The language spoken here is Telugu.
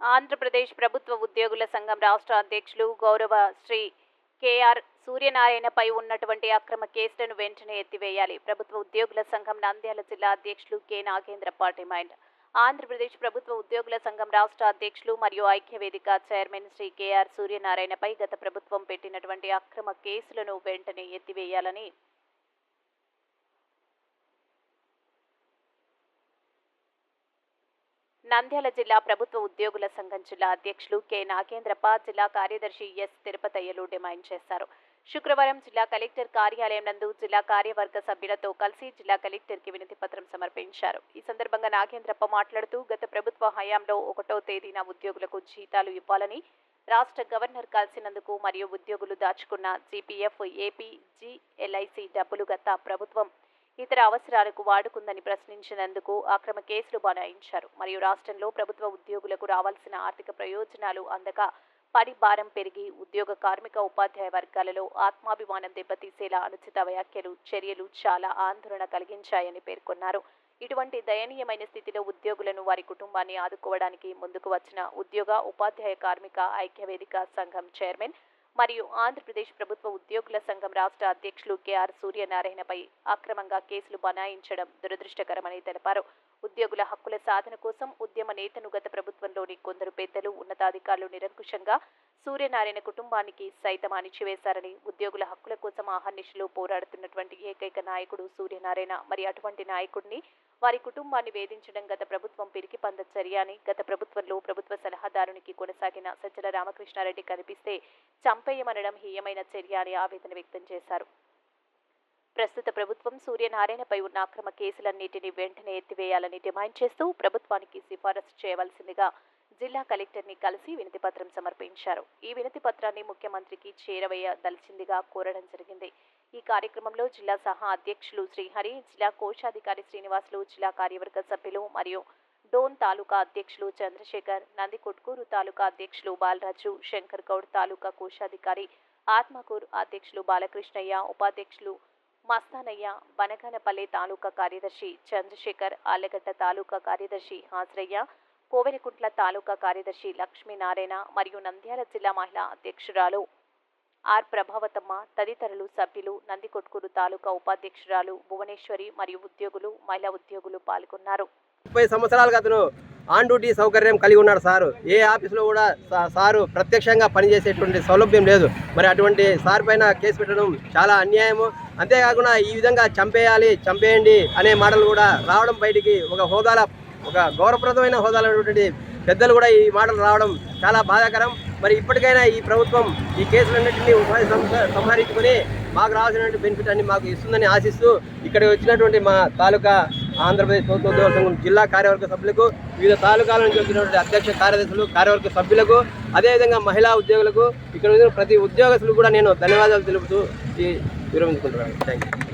ఆంధ్రప్రదేశ్ ప్రభుత్వ ఉద్యోగుల సంఘం రాష్ట్ర అధ్యక్షులు గౌరవ శ్రీ కేఆర్ సూర్యనారాయణపై ఉన్నటువంటి అక్రమ కేసులను వెంటనే ఎత్తివేయాలి. ప్రభుత్వ ఉద్యోగుల సంఘం నంద్యాల జిల్లా అధ్యక్షులు కె. నాగేంద్ర పాటిమైండ్ ఆంధ్రప్రదేశ్ ప్రభుత్వ ఉద్యోగుల సంఘం రాష్ట్ర అధ్యక్షులు మరియు ఐక్యవేదిక చైర్మన్ శ్రీ కేఆర్ సూర్యనారాయణపై గత ప్రభుత్వం పెట్టినటువంటి అక్రమ కేసులను వెంటనే ఎత్తివేయాలని నంద్యాల జిల్లా ప్రభుత్వ ఉద్యోగుల సంఘం జిల్లా అధ్యక్షులు కె. నాగేంద్రప్ప జిల్లా కార్యదర్శి ఎస్. తిరుపతయ్యలు డిమాండ్ చేశారు. శుక్రవారం జిల్లా కలెక్టర్ కార్యాలయం నందు జిల్లా కార్యవర్గ సభ్యులతో కలిసి జిల్లా కలెక్టర్కి వినతి పత్రం సమర్పించారు. ఈ సందర్భంగా నాగేంద్రప్ప మాట్లాడుతూ గత ప్రభుత్వ హయాంలో ఒకటో తేదీన ఉద్యోగులకు జీతాలు ఇవ్వాలని రాష్ట్ర గవర్నర్ కలిసినందుకు మరియు ఉద్యోగులు దాచుకున్న జీపీఎఫ్ ఏపీ జీఎల్ఐసి డబ్బులు గత ప్రభుత్వం ఇతర అవసరాలకు వాడుకుందని ప్రశ్నించినందుకు అక్రమ కేసులు బనాయించారు. మరియు రాష్ట్రంలో ప్రభుత్వ ఉద్యోగులకు రావాల్సిన ఆర్థిక ప్రయోజనాలు అందక పని భారం పెరిగి ఉద్యోగ కార్మిక ఉపాధ్యాయ వర్గాలలో ఆత్మాభిమానం దెబ్బతీసేలా అనుచిత వ్యాఖ్యలు చర్యలు చాలా ఆందోళన కలిగించాయని పేర్కొన్నారు. ఇటువంటి దయనీయమైన స్థితిలో ఉద్యోగులను వారి కుటుంబాన్ని ఆదుకోవడానికి ముందుకు వచ్చిన ఉద్యోగ ఉపాధ్యాయ కార్మిక ఐక్యవేదిక సంఘం చైర్మన్ మరియు ఆంధ్రప్రదేశ్ ప్రభుత్వ ఉద్యోగుల సంఘం రాష్ట్ర అధ్యక్షులు కెఆర్ సూర్యనారాయణపై అక్రమంగా కేసులు బనాయించడం దురదృష్టకరమని తెలిపారు. ఉద్యోగుల హక్కుల సాధన కోసం ఉద్యమ నేతను గత ప్రభుత్వంలోని కొందరు పెద్దలు ఉన్నతాధికారులు నిరంకుశంగా సూర్యనారాయణ కుటుంబానికి సైతం అణిచివేశారని ఉద్యోగుల హక్కుల కోసం ఆహర్నిశలు పోరాడుతున్నటువంటి ఏకైక నాయకుడు సూర్యనారాయణ. మరి అటువంటి నాయకుడిని వారి కుటుంబాన్ని వేధించడం గత ప్రభుత్వం పిరికి పంద చర్య అని గత ప్రభుత్వంలో ప్రభుత్వ సలహాదారునికి కొనసాగిన సజ్జల రామకృష్ణారెడ్డి కనిపిస్తే చంపేయమనడం హీయమైన చర్య అని ఆవేదన వ్యక్తం చేశారు. ప్రస్తుత ప్రభుత్వం సూర్యనారాయణపై ఉన్న అక్రమ కేసులన్నింటినీ వెంటనే ఎత్తివేయాలని డిమాండ్ చేస్తూ ప్రభుత్వానికి సిఫారసు చేయవలసిందిగా జిల్లా కలెక్టర్ని కలిసి వినతిపత్రం సమర్పించారు. ఈ వినతి పత్రాన్ని ముఖ్యమంత్రికి చేరవేయదలిచిందిగా కోరడం జరిగింది. ఈ కార్యక్రమంలో జిల్లా సహా అధ్యక్షులు శ్రీహరి జిల్లా కోశాధికారి శ్రీనివాసులు జిల్లా కార్యవర్గ సభ్యులు మరియు డోన్ తాలూకా అధ్యక్షులు చంద్రశేఖర్ నందికొట్కూరు తాలూకా అధ్యక్షులు బాలరాజు శంకర్ గౌడ్ తాలూకా కోశాధికారి ఆత్మకూరు అధ్యక్షులు బాలకృష్ణయ్య ఉపాధ్యక్షులు మస్తానయ్య బనగానపల్లి తాలూకా కార్యదర్శి చంద్రశేఖర్ ఆలగడ్డ తాలూకా కార్యదర్శి హాజరయ్య కోవెలకుంట్ల తాలూకా కార్యదర్శి లక్ష్మీనారాయణ మరియు నంద్యాల జిల్లా మహిళా అధ్యక్షురాలు ఆర్ ప్రభావతమ్మ తదితరులు సభ్యులు నందికొట్కూరు తాలూకా ఉపాధ్యక్షురాలు భువనేశ్వరి మరియు ఉద్యోగులు మహిళా ఉద్యోగులు పాల్గొన్నారు. ముప్పై సంవత్సరాలుగా అతను ఆన్ డ్యూటీ సౌకర్యం కలిగి ఉన్నాడు సారు. ఏ ఆఫీసులో కూడా సారు ప్రత్యక్షంగా పనిచేసేటువంటి సౌలభ్యం లేదు. మరి అటువంటి సార్ పైన కేసు పెట్టడం చాలా అన్యాయము. అంతేకాకుండా ఈ విధంగా చంపేయాలి చంపేయండి అనే మాటలు కూడా రావడం బయటికి ఒక హోదాల ఒక గౌరవప్రదమైన హోదాలైనటువంటి పెద్దలు కూడా ఈ మాటలు రావడం చాలా బాధాకరం. మరి ఇప్పటికైనా ఈ ప్రభుత్వం ఈ కేసులన్నింటినీ ఉపాధి సంహరించుకొని మాకు రావాల్సినటువంటి బెనిఫిట్ అన్ని మాకు ఇస్తుందని ఆశిస్తూ ఇక్కడ వచ్చినటువంటి మా తాలూకా ఆంధ్రప్రదేశ్ ప్రభుత్వ ఉద్యోగ సంఘం జిల్లా కార్యవర్గ సభ్యులకు వివిధ తాలూకాల నుంచి వచ్చినటువంటి అధ్యక్ష కార్యదర్శులు కార్యవర్గ సభ్యులకు అదేవిధంగా మహిళా ఉద్యోగులకు ఇక్కడ ప్రతి ఉద్యోగస్తులు కూడా నేను ధన్యవాదాలు తెలుపుతూ విరమించుకుంటున్నాను. Thank you